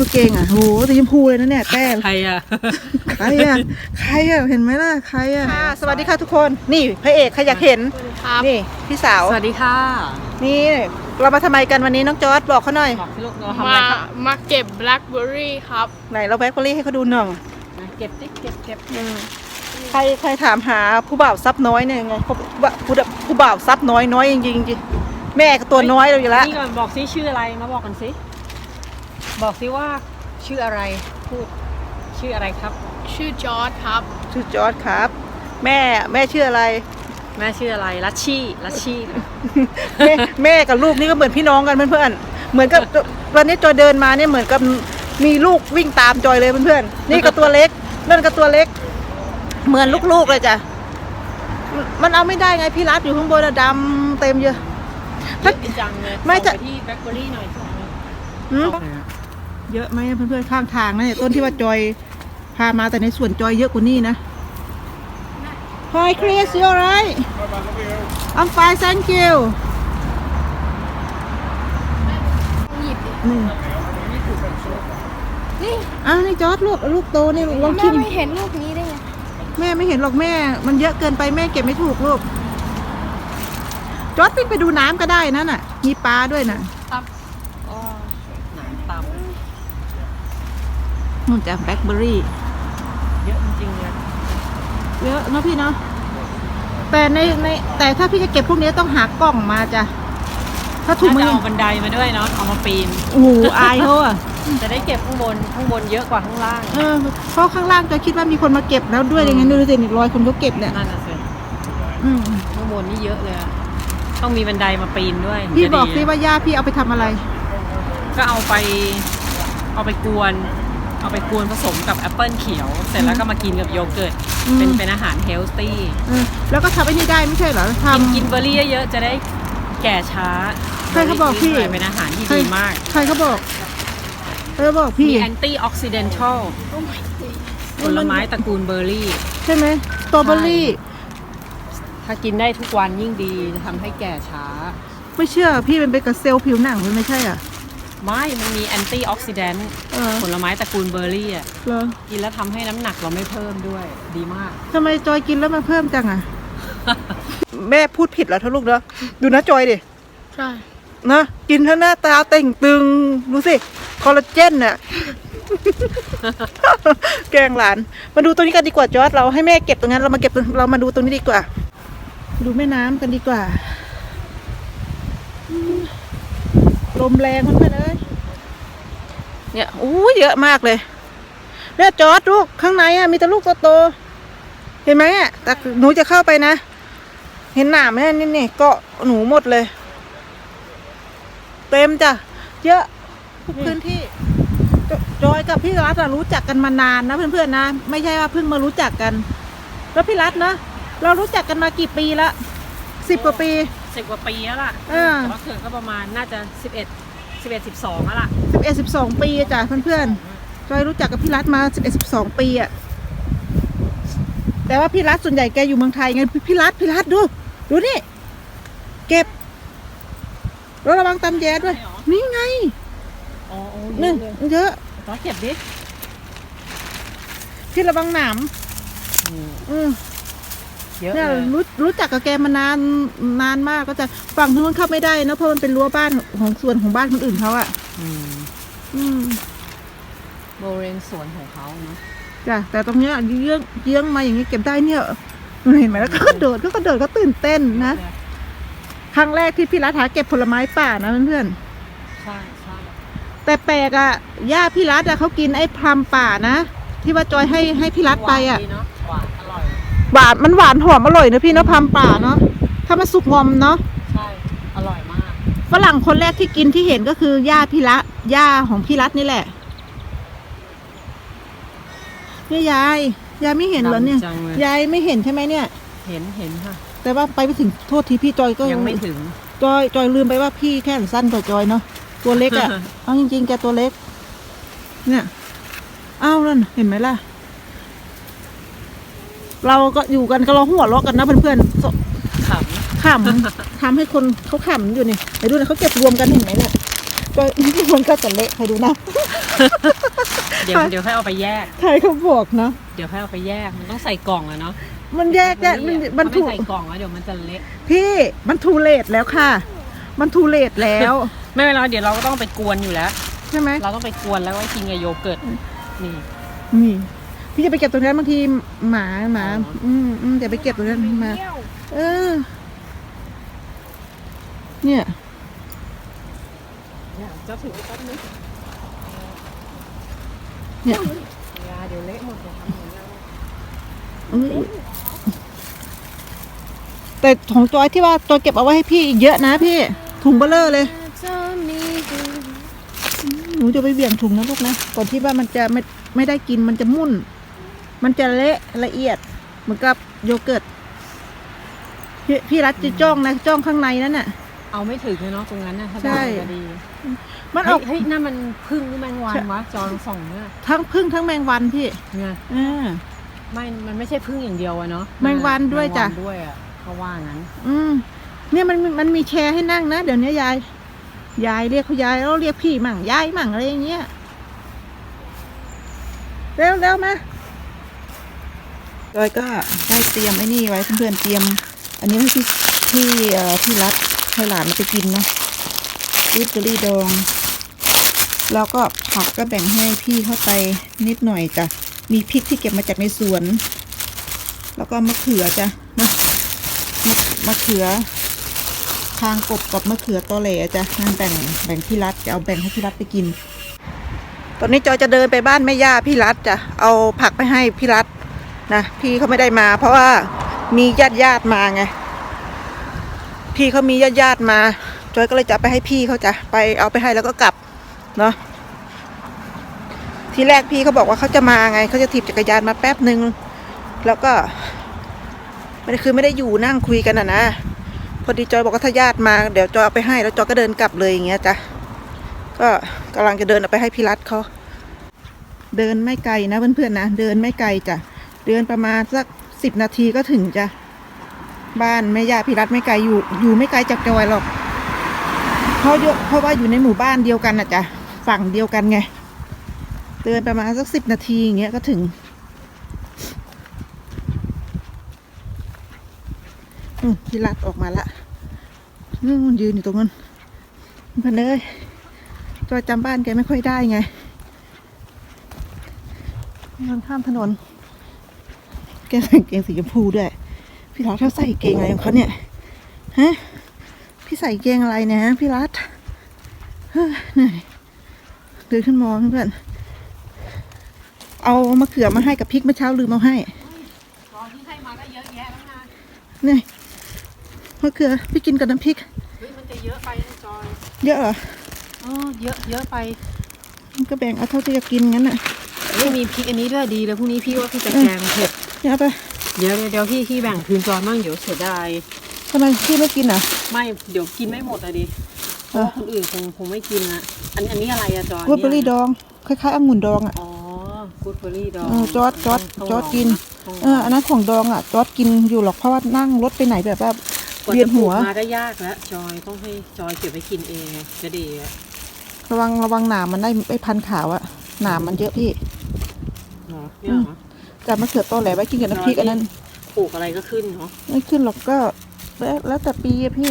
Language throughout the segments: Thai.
ดูเกงอะโหสีชมพูเลยนะเนี่ยแต้มใครอะใครอะใครอะเห็นไหมล่ะใครอะสวัสดีค่ะทุกคนนี่พระเอกใครอยากเห็นครับนี่พี่สาวสวัสดีค่ะ นี่เรามาทำไมกันวันนี้น้องจอร์ดบอกเขาหน่อยบอกที่ลูกเราทำอะไรมาครับมาเก็บแบล็คเบอร์รี่ครับไหนเราแบล็คเบอร์รี่ให้เขาดูหน่อยนะเก็บติ๊กเก็บเก็บใครใครถามหาผู้บ่าวซับน้อยเนี่ยไงผู้บ่าวผู้บ่าวผู้บ่าวซับน้อยน้อยจริงๆจริงแม่ก็ตัวน้อยเราอยู่แล้วนี่ก่อนบอกซิชื่ออะไรมาบอกกันสิ บอกซิว่าชื่ออะไรพูดชื่ออะไรครับ ชื่อจอร์ดครับ ชื่อจอร์ดครับ แม่แม่ชื่ออะไร แม่ชื่ออะไรลัชชี่ลัชชี่ค่ะ แม่แม่กับลูกนี่ก็เหมือนพี่น้องกันเพื่อนๆ เหมือนกับวันนี้จอยเดินมาเนี่ยเหมือนกับมีลูกวิ่งตามจอยเลยเพื่อนๆ นี่ก็ตัวเล็กนั่นก็ตัวเล็ก เหมือนลูกๆเลยจ้ะ มันเอาไม่ได้ไงพี่รัดอยู่ข้างบนอะดำเต็มเยอะถ้าเยอะจังเลยไม่ส่งจะปที่แบล็คเบอร์รี่หน่อยสิหืม เยอะไหมเพื่อนๆข้างทางนะเนี่ยต้นที่ว่าจอยพามาแต่ในส่วนจอยเยอะกว่านี้นะ Hi Chris you alright I'm fine thank you ยิบดินี่นี่อ้าวนี่จอร์ดลูกลูกโตนี่ลองแม่ชิมไม่เห็นลูกนี้ได้ไงแม่ไม่เห็นหรอกแม่ มันเยอะเกินไปแม่เก็บไม่ถูกลูกจอร์ดวิ่งไปดูน้ำก็ได้นั่นน่ะ มีปลาด้วยน่ะ ครับ อ๋อหนามต นู่นจ้ะแบล็คเบอร์รี่ำเยอะจริงๆเลยเยอะเนอะพี่เนาะแต่ในในแต่ถ้าพี่จะเก็บพวกนี้ต้องหากล่องมาจ้ะถ้าถุงน่ามืจะอเอาบันไดมาด้วยเนาะเอามาปีน โอ้โหอายเขาอะจะได้เก็บข้างบนข้างบนเยอะกว่าข้างล่างเออเพราะข้างล่างจะคิดว่ามีคนมาเก็บแล้วด้วยอย่างงั้นดูสิเนี่ยรอยคนเขาเก็บเนี่ยนั่นน่ะสิอืมข้างบนนี่เยอะเลยอะต้องมีบันไดมาปีนด้วยถึงพี่จะบอกดีสิว่าย่าพี่เอาไปทำอะไร ก็เอาไป เอาไปกวน เอาไปกวนผสมกับแอปเปิลเขียว เสร็จแล้วก็มากินกับโยเกิร์ต อืม เป็นเป็นอาหารเฮลตี้เออแล้วก็ทำไอ้นี่ได้ไม่ใช่เหรอท กินกินเบอร์รี่เยอะๆจะได้แก่ช้าใครเขาบอกพี่บร์รี่เป็นอาหารที่ำใครดีมาก ใครเขาบอกใครเขาบอกพี่ มีแอนตี้ออกซิเดนทัลผลไม้ตระกูลเบอร์รี่ ใช่ไหมสตรอเบอรี่ ถ้ากินได้ทุกวันยิ่งดีจะทำให้แก่ช้า ไม่เชื่อพี่มันเป็นกับเซลล์ผิวหนังมันไม่ใช่อะ ไม่มันมีแอนตี้ออกซิแดนต์เออผลไม้ตระกูลเบอร์รี่อะ เหรอกินแล้วทำให้น้ำหนักเราไม่เพิ่มด้วย ดีมาก ทำไมจอยกินแล้วมันเพิ่มจังอะ แม่พูดผิดเหรอท่าลูกเนาะดูนะจอยดิ ใช่ นะกินแล้วหน้าตาเต่งตึง ดูสิ คอลลาเจนน่ะ แกล้งหลาน มาดูตรงนี้กันดีกว่าจอร์ดเราให้แม่เก็บตรงนั้นเรามาเก็บตรงเรามาดูตรงนี้ดีกว่า ดูแม่น้ำกันดีกว่าอืมลมแรงเพื่อนๆเอ้ย เนี่ยอู้เยอะมากเลยเนี่ยจอร์ดลูกข้างในอะมีแต่ลูกโตๆเห็นไหมอะแต่หนูจะเข้าไปนะ เห็นหนามไหมนี่นี่เกาะหนูหมดเลย เต็มจ้ะเยอะทุกพื้นที่จจอยกับพี่รัฐอะรู้จักกันมานานนะเพื่อนๆนะ ไม่ใช่ว่าเพิ่งมารู้จักกัน แล้วพี่รัฐนะเรารู้จักกันมากี่ปีละสิบกว่าปีสิบกว่าปีแล้วล่ะอ่าแต่ว่าเกิดก็ประมาณน่าจะสิบเอ็ด สิบเอ็ดสิบสองแล้วล่ะสิบเอ็ดสิบสองปีจ้ะเพื่อนๆจอยรู้จักกับพี่รัฐมาสิบเอ็ดสิบสองปีอะแต่ว่าพี่รัฐส่วนใหญ่แกอยู่เมืองไทยไงพี่รัฐพี่รัฐดู ดูนี่ เก็บแล้วระวังตำแยด้วยนี่ไงอ๋อโอ้เยนี่อะเลยเยอะ ต้องเก็บดิพี่ระวังหนามอืมอืม เยอะเนี่ยเลยรู้รู้จักกับแกมานานนานมากก็จะฝั่งนู้นเข้าไม่ได้นะเพราะมันเป็นรั้วบ้านของส่วนของบ้านคนอื่นเขาอะอืมอืมบริเวณสวนของเขาเนาะจ้ะแต่ตรงเนี้ยเยื้องเยื้องมาอย่างนี้เก็บได้เนี่ยเห็นไหมแล้วก็กระโดดก็กระโดดก็ตื่นเต้นนะครั้งแรกที่พี่รัฐหาเก็บผลไม้ป่านะเพื่อนใช่ใช่ๆแต่แปลกอะย่าพี่รัฐอะเขากินไอ้พลัมป่านะที่ว่าจอยให้ให้พี่รัฐไปอะ หวานดีเนา หวานมันหวานหอมอร่อยนะพี่เนาะพลัมป่าเนาะถ้ามันสุกงอมเนาะใช่ อร่อยมากฝรั่งคนแรกที่กินที่เห็นก็คือย่าพี่รัฐย่าของพี่รัฐนี่แหละเนี่ยยายยายไม่เห็นเหรอเนี่ยดำจังเลย ยายไม่เห็นใช่ไหมเนี่ย เห็นเห็นค่ะ แต่ว่าไปไม่ถึงโทษทีพี่จอยก็ ยังไม่ถึง จอยจอยลืมไปว่าพี่แค่สั้นกว่าจอยเนาะตัวเล็กอะ่ะ เอาจริงๆแกตัวเล็ก เนี่ยอ้าวนั่นเห็นไหมล่ะ เราก็อยู่กันก็เราหัวเราะกันนะเพื่อนๆสขขำทำให้คนเขาขำอยู่นี่ไหนดูนะเขาเก็บรวมกันเห็นไหมเนี่ยก็มันก็จะเละไปดูนะเดี๋ยวเดี๋ยวให้เอาไปแยกใครเขาบอกเนาะเดี๋ยวให้เอาไปแยกมันต้องใส่กล่องอะเนาะมันแยกแยกมันมันถ้าถูไม่กใส่กล่องแล้วเดี๋ยวมันจะเละพี่มันทูเลตแล้วค่ะ มันทูเลตแล้ว ไม่เป็นไรเดี๋ยวเราก็ต้องไปกวนอยู่แล้ว ใช่ไหมเราต้องไปกวนแล้วก็กินกับโยเกิร์ตนี่นี่ พี่จะไปเก็บตรงนั้นบางทีหมาหมาอ๋ออือืมอืมเดี๋ยวไปเก็บตรงนั้นมา เออ เนี่ยจะถือแป๊บนึงเนี่ยยาเดี๋ยวเละหมดเดี๋ยวทำเหมือนกันอุ๊ยแต่ของจอยที่ว่าจอยเก็บเอาไว้ให้พี่อีกเยอะนะพี่ ถุงเบลเลอร์เลยหนูจะไปเบี่ยงถุงนะลูกนะก่อนที่ว่ามันจะไม่ไม่ได้กินมันจะมุ่น มันจะเละละเอียดเหมือนกับโยเกิร์ตพี่พี่รัดจะจ้องนะจ้องข้างในนั่นน่ะ เอาไม่ถึงเลยเนาะตรงนั้นนะถ้าใช่ได้จะดีมันอเฮ้อยกเฮ้ยนั่นมันพึ่งหรือแมงวันวะจอนส่องเนี่ยทั้งพึ่งทั้งแมงวันพี่เนี่ยอ่าไม่มันไม่ใช่พึ่งอย่างเดียวอะเนาะแมงวันด้วยจ้ะ แมงนด้วยอะเขาว่างั้นอืมเนี่ยมันมันมีแชร์ให้นั่งนะ เดี๋ยวนี้ยาย ยายเรียกเขายายแล้วเรียกพี่มั่งยายมั่งอะไรอย่างเงี้ยเร็วเร็วมา จอยก็ได้เตรียมไอ้นี่ไว้เพื่อนๆเตรียม อันนี้ให้พี่พี่พี่รัดให้หลานไปกินเนาะวิตเตอรี่ดองแล้วก็ผักก็แบ่งให้พี่เข้าไปนิดหน่อยจ้ะมีพริกที่เก็บมาจากในสวน แล้วก็มะเขือจ้ะนะมะมะเขือคางกบกับมะเขือตอแหลจ้ะนางแบ่งแบ่งพี่รัฐจะเอาแบ่งให้พี่รัฐไปกิน ตอนนี้จอยจะเดินไปบ้านแม่ย่าพี่รัฐจ้ะเอาผักไปให้พี่รัฐ นะพี่เขาไม่ได้มา เพราะว่ามีญาติญาติมาไง พี่เขามีญาติญาติมา จอยก็เลยจะไปให้พี่เขาจ้ะไปเอาไปให้แล้วก็กลับเนาะทีแรกพี่เขาบอกว่าเขาจะมาไงเขาจะถีบจักรยานมาแป๊บหนึ่งแล้วก็ไม่ได้คือไม่ได้อยู่นั่งคุยกันอะนะพอดีจอยบอกว่าถ้าญาติมาเดี๋ยวจอยเอาไปให้แล้วจอยก็เดินกลับเลยอย่างเงี้ยจ้ะก็กำลังจะเดินเอาไปให้พี่รัฐเขาเดินไม่ไกลนะเพื่อนๆนะเดินไม่ไกลจ้ะ เดินประมาณสักสิบนาทีก็ถึงจ้ะบ้านแม่ย่าพี่รัฐไม่ไกลอยู่ อยู่ไม่ไกลจากจอยหรอก เพราะเพราะว่าอยู่ในหมู่บ้านเดียวกันนะจ้ะฝั่งเดียวกันไงเดินประมาณสักสิบนาทีอย่างเงี้ยก็ถึงอืพี่รัดออกมาละนู่นยืนอยู่ตรงนั้นเพันเอ้ยจอยจำบ้านแกไม่ค่อยได้ไงกำลังข้ามถนน แกใส่กางเกงสีชมพูด้วย พี่รัฐเขาใส่กางเกงอะไรของเขาเนี่ยฮะพี่ใส่กางเกงอะไรเนี่ยฮะพี่รัฐเฮ้ยเหนื่อยเดินขึ้นมองเพื่อนเอามะเขือมาให้กับพริกเมื่อเช้าลืมเอาให้ตอนที่ให้มาก็เยอะแยะแล้วนะนี่มะเขือพี่กินกับน้ำพริกเฮ้ยมันจะเยอะไปนะจอยเยอะเหรออ๋อเยอะเยอะไปมันก็แบ่งเอาเท่าที่จะกินงั้นน่ะไม่มีพริกอันนี้ด้วยดีเลยพรุ่งนี้พี่ว่าพี่จะแกงเผ็ดเนี่ยเอาไปเดี๋ยวเดี๋ยวเดี๋ยวพี่พี่แบ่งคืนจอยมั่งเดี๋ยวเสียดายทำไมพี่ไม่กินอะ ไม่เดี๋ยวกินไม่หมดอะดิเพเอราะอว่าคนอื่นคงคงไม่กินอะอันอันนี้อะไรอะจอยกูดเบอร์รี่ดอง คล้ายๆองุ่นดองอะอ๋อกูดเบอร์รี่ดองเออจอร์จจอร์จต้งจอร์จลงกินต้องลงเอออันนั้นของดองอะจอดกินอยู่หรอกเพราะว่านั่งรถไปไหนแบบว่ากว่าเวียจะนปลูหักวมาก็ยากแล้วจอยต้องให้จอยเก็บไว้กินเองไงจะดีอะระวังระวังหนามมันได้ไอ้พันขาวอะหนามมันเยอะพี่เหรอเนี่ยเหรอ จับมะเขือตอแหลไว้กินกับน้ำพริกอันนั้นปลูกอะไรก็ขึ้นเนาะไม่ขึ้นหรอกก็ แล้วแล้วแต่ปีอะพี่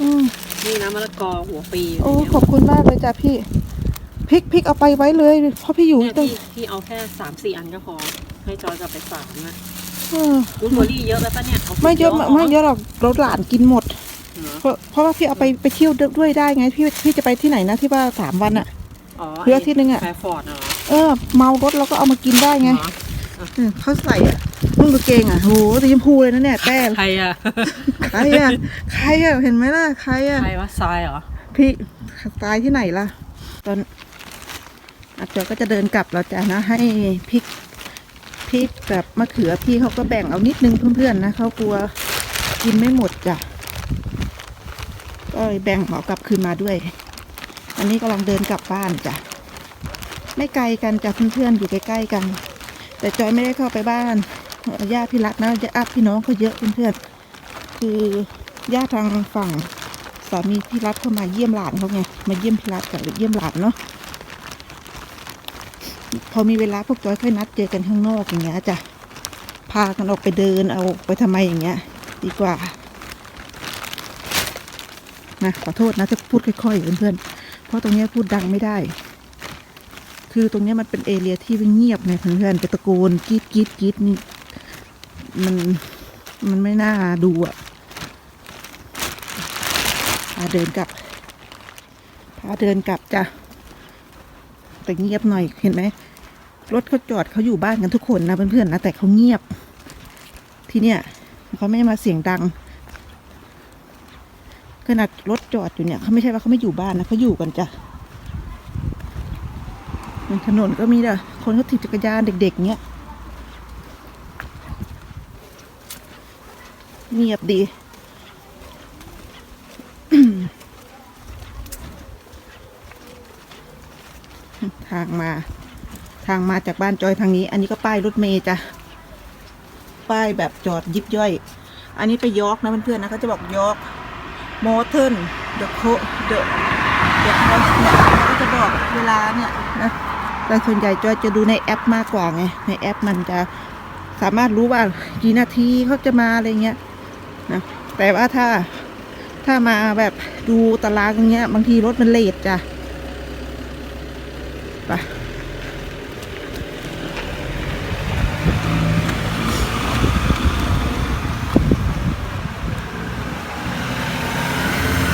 อืมนี่นะมะละกอหัวปีโอ้เนี่ยขอบคุณมากเลยจ้ะพี่พริกพริกเอาไปไว้เลยเพราะพี่อยู่เนี่ยตรงพี่พี่เอาแค่สามสี่อันก็พอให้จอยกลับไปฝากนะเออกูดเบอร์รี่เยอะแล้วปะเนี่ยาไม่เยอะไม่เยอะหรอกรถหลานกินหมดเหรอเพราะเพราะว่าพี่เอาไปไปเที่ยวด้วยได้ไงพี่พี่จะไปที่ไหนนะที่ว่าสามวันอะอ๋อเหลืออาทิตย์นึงอะแฟร์ฟอร์ดเหรอเออเมารถเราก็เอามากินได้ไงเหร อเออเขาใส่อะนุ่งกางเกงอะโหสีชมพูเลยนะเนี่ยแต้ใครอะใครอะใครอะเห็นไหมล่ะใครอะใครวะทรายเหรอพี่ตายที่ไหนล่ะ ตอนอาจารย์ก็จะเดินกลับแล้วจ้ะนะ ให้พริกพริกกับมะเขือพี่เขาก็แบ่งเอานิดนึงเพื่อนๆนะเขากลัวกินไม่หมดจ้ะก็เลยแบ่งเหมากลับคืนมาด้วย อันนี้กำลังเดินกลับบ้านจ้ะ ไม่ไกลกันจ้ะเพื่อนๆอยู่ใกล้ๆกัน แต่จอยไม่ได้เข้าไปบ้านญาติพี่รักนะญาติพี่น้องเขาเยอะเพื่อนๆคือญาติทางฝั่งสามีพี่รัฐเข้ามาเยี่ยมหลานเขาไงมาเยี่ยมพี่รัฐกับเยี่ยมหลานเนาะพอมีเวลาพวกจอยค่อยนัดเจอกันข้างนอกอย่างเงี้ยจ้ะพากันออกไปเดินเอาไปทำไมอย่างเงี้ย ดีกว่านะขอโทษนะจะพูดค่อยๆเพื่อนๆเพราะตรงเนี้ยพูดดังไม่ได้ คือตรงนี้มันเป็นเอเรียที่เงียบไงเพื่อนๆไปตะโกนกรีดกรีดกรีดนี่มันมันไม่น่าดูอะพาเดินกลับพาเดินกลับจ้ะแต่เงียบหน่อยเห็นไหมรถเขาจอดเขาอยู่บ้านกันทุกคนนะเพื่อนๆนะแต่เขาเงียบ ที่เนี่ยเขาไม่มาเสียงดังขนาดรถจอดอยู่เนี่ยเขาไม่ใช่ว่าเขาไม่อยู่บ้านนะเขาอยู่กันจ้ะ ถนนก็มีแต่คนเขาถีบจักรยานเด็กๆเนี้ยเงียบดี ทางมา ทางมาจากบ้านจอยทางนี้ อันนี้ก็ป้ายรถเมย์จ้ะ ป้ายแบบจอดยิบย่อย อันนี้ไปยอกนะเพื่อนๆนะเขาจะบอกยอกมอเทิร์นเดอะโคเดอะเดอะคอสเนี่ยเขาจะบอกเวลาเนี่ยนะ แต่ส่วนใหญ่จอยจะดูในแอปมากกว่าไง ในแอปมันจะสามารถรู้ว่ากี่นาทีเขาจะมาอะไรเงี้ยนะ แต่ว่าถ้าถ้ามาแบบดูตารางอย่างเงี้ย บางทีรถมันเลทจ้ะไป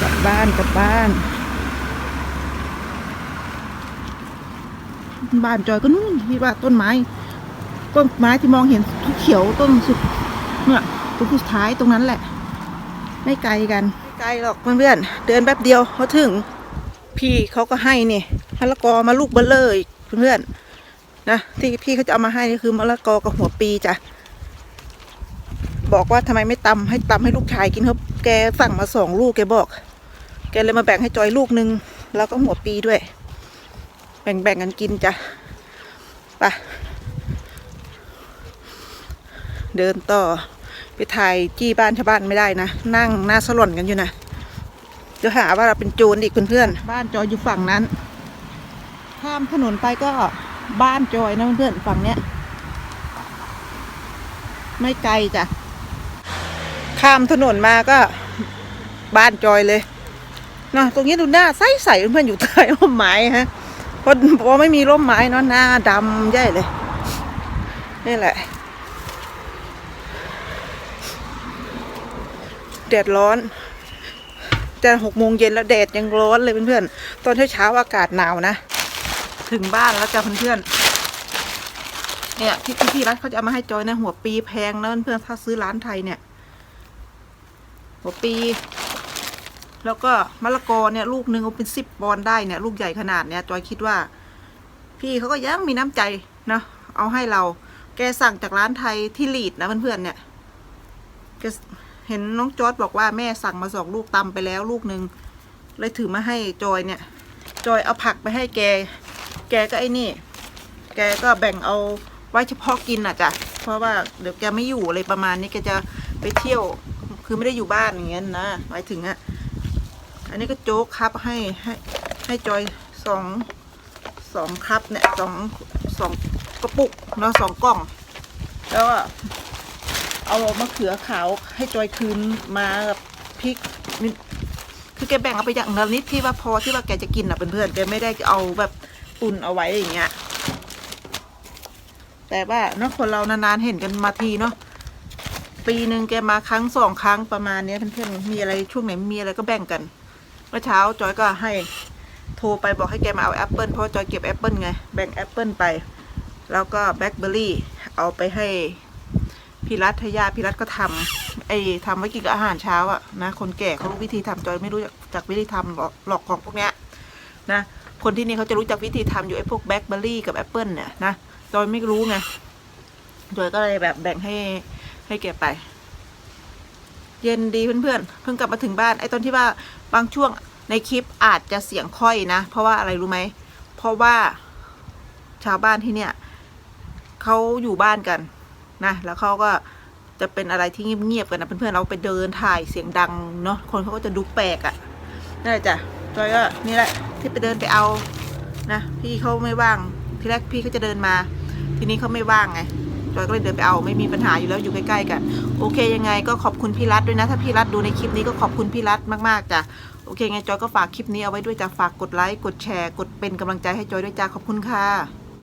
กลับบ้านกลับบ้าน บ้านจอยก็นู่นที่ว่าต้นไม้ต้นไม้ที่มองเห็นเขียวต้นสุดเนี่ยต้นสุดท้ายตรงนั้นแหละ ไม่ไกลกันไม่ไกลหรอกเพื่อนๆเดินแป๊บเดียวเขาถึงพี่เขาก็ให้นี่มะละกอมาลูกเบลเลอร์อีกเพื่อนๆนะที่พี่เขาจะเอามาให้นี่คือมะละกอกับหัวปีจ้ะบอกว่าทำไมไม่ตำให้ตำให้ลูกชายกินเขาแกสั่งมาสองลูกแกบอก แกเลยมาแบ่งให้จอยลูกนึงแล้วก็หัวปีด้วย แบ่งๆกันกินจ้ะไปเดินต่อไปถ่ายจี้บ้านชาวบ้านไม่ได้นะ นั่งหน้าสลอนกันอยู่นะเดี๋ยวหาว่าเราเป็นโจรอีกเพื่อนๆบ้านจอยอยู่ฝั่งนั้น ข้ามถนนไปก็บ้านจอยนะเพื่อนๆฝั่งเนี้ย ไม่ไกลจ้ะข้ามถนนมาก็บ้านจอยเลยนะตรงนี้ดูหน้าใสๆเพื่อนๆอยู่ใต้ร่มไม้ฮะ พราะเพราะไม่มีร่มไม้เนาะหน้าดำใหญ่เลย นี่แหละ แดดร้อนจะหกโมงเย็นแล้วแดดยังร้อนเลยเพื่อนๆ ตอนเช้าๆอากาศหนาวนะ ถึงบ้านแล้วจ้ะเพื่อนๆ เนี่ยที่ที่พี่รัฐเขาจะเอามาให้จอยนะหัวปีแพงนะเพื่อนๆถ้าซื้อร้านไทยเนี่ย หัวปี แล้วก็มะละกอเนี่ยลูกหนึ่งเอาเป็นสิบปอนได้เนี่ย ลูกใหญ่ขนาดเนี่ยจอยคิดว่า พี่เขาก็ยังมีน้ำใจนะเอาให้เรา แกสั่งจากร้านไทยที่ลีดนะเพื่อนๆเนี่ยแกเห็นน้องจอร์ดบอกว่าแม่สั่งมาสองลูกตำไปแล้วลูกหนึ่งเลยถือมาให้จอยเนี่ย จอยเอาผักไปให้แก แกก็ไอ้นี่ แกก็แบ่งเอาไว้เฉพาะกินอะจ้ะเพราะว่าเดี๋ยวแกไม่อยู่อะไรประมาณนี้แกจะไปเที่ยว คือไม่ได้อยู่บ้านอย่างเงี้ยนะหมายถึงอะ อันนี้ก็โจ๊กครับให้ให้ให้จอยสองสองครับเนี่ยสองสองกระปุกเนาะสองกล่อง แล้วก็เอามะเขือขาวให้จอยคืนมากับพริกคือแกแบ่งเอาไปอย่างละนิดที่ว่าพอที่ว่าแกจะกินอะเพื่อนๆแกไม่ได้เอาแบบตุนเอาไว้อย่างเงี้ย แต่ว่าเนาะคนเรานานๆเห็นกันมาทีเนาะปีหนึ่งแกมาครั้งสองครั้งประมาณเนี้ยเพื่อนๆมีอะไรช่วงไหนมีอะไรก็แบ่งกัน เมื่อเช้าจอยก็ให้โทรไปบอกให้แกมาเอาแอปเปิลเพราะจอยเก็บแอปเปิลไงแบ่งแอปเปิลไป แล้วก็แบล็คเบอร์รี่เอาไปให้พี่รัฐทยาพี่รัฐก็ทำไอ้ทำไว้กินกับอาหารเช้าอะนะคนแก่เขารู้วิธีทำจอยไม่รู้จากวิธีทำหลอกของพวกเนี้ยนะคนที่นี่เขาจะรู้จักวิธีทำอยู่ไอ้พวกแบล็คเบอร์รี่กับแอปเปิลเนี่ยนะจอยไม่รู้ไงจอยก็เลยแบบแบ่งให้ให้แกไป เย็นดีเพื่อนๆเพิ่งกลับมาถึงบ้านไอ้ตอนที่ว่าบางช่วงในคลิปอาจจะเสียงค่อยนะ เพราะว่าอะไรรู้ไหมเพราะว่าชาวบ้านที่เนี่ยเขาอยู่บ้านกันนะแล้วเขาก็จะเป็นอะไรที่เงียบๆกันนะเพื่อนๆเราไปเดินถ่ายเสียงดังเนาะคนเขาก็จะดูแปลกอะ่ะนั่นแหละจ้ะจอยก็นี่แหละที่ไปเดินไปเอานะพี่เขาไม่ว่างที่แรกพี่เขาจะเดินมา ทีนี้เขาไม่ว่างไง จอยก็เลยเดินไปเอาไม่มีปัญหาอยู่แล้วอยู่ใกล้ๆกันโอเคยังไงก็ขอบคุณพี่รัฐด้วยนะ ถ้าพี่รัฐดูในคลิปนี้ก็ขอบคุณพี่รัฐมากๆจ้ะโอเคไงจอยก็ฝากคลิปนี้เอาไว้ด้วยจ้ะฝากกดไลค์กดแชร์ กดเป็นกำลังใจให้จอยด้วยจ้ะขอบคุณค่ะ